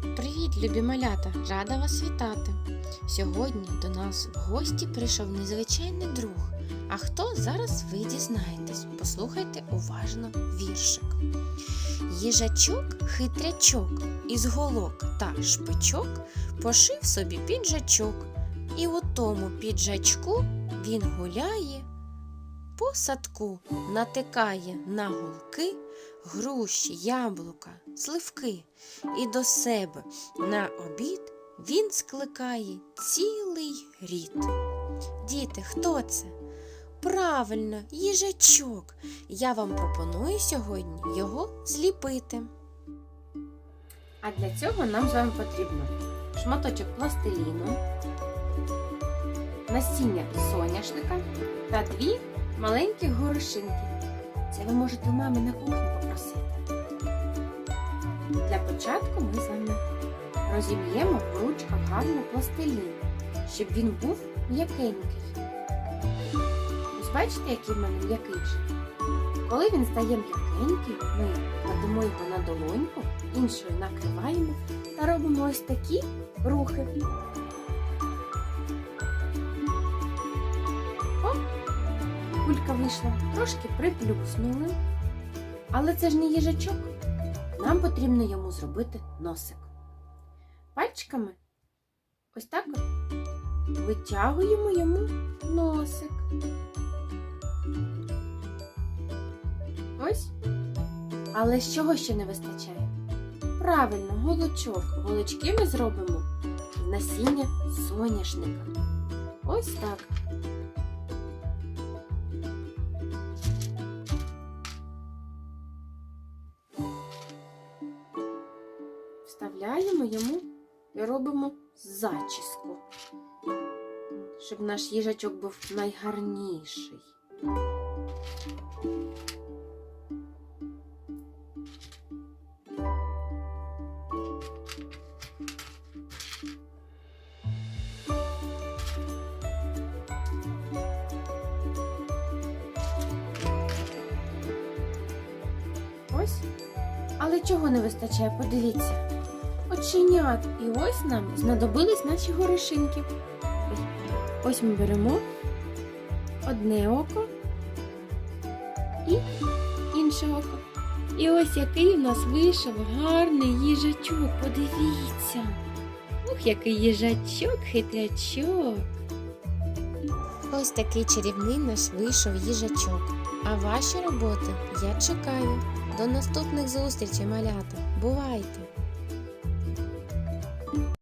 Привіт, любі малята! Рада вас вітати! Сьогодні до нас в гості прийшов незвичайний друг. А хто зараз ви дізнаєтесь? Послухайте уважно віршик. Їжачок хитрячок із голок та шпичок пошив собі піджачок, і у тому піджачку він гуляє по садку, натикає на голки груші, яблука, сливки, і до себе на обід він скликає цілий рід. Діти, хто це? Правильно, їжачок. Я вам пропоную сьогодні його зліпити. А для цього нам з вами потрібно шматочок пластиліну, насіння соняшника та дві маленькі горошинки. Це ви можете у мами на кухні попросити. Для початку ми з вами розім'ємо в ручках гарно пластилін, щоб він був м'якенький. Ось бачите, який в мене м'який? Коли він стає м'якенький, ми кладемо його на долоньку, іншою накриваємо та робимо ось такі рухи. Кулька вийшла, трошки приплюснули. Але це ж не їжачок. Нам потрібно йому зробити носик. Пальчиками ось так витягуємо йому носик. Ось. Але з чого ще не вистачає? Правильно, голочок. Голочки ми зробимо з насіння соняшника. Ось так. Вставляємо йому і робимо зачіску, щоб наш їжачок був найгарніший. Ось. Але чого не вистачає? Подивіться. Оченят. І ось нам знадобились наші горошинки. Ось ми беремо одне око і інше око. І ось який у нас вийшов гарний їжачок. Подивіться. Ух, який їжачок, хитрячок. Ось такий чарівний наш вийшов їжачок. А ваші роботи я чекаю. До наступних зустрічей, малята. Бувайте!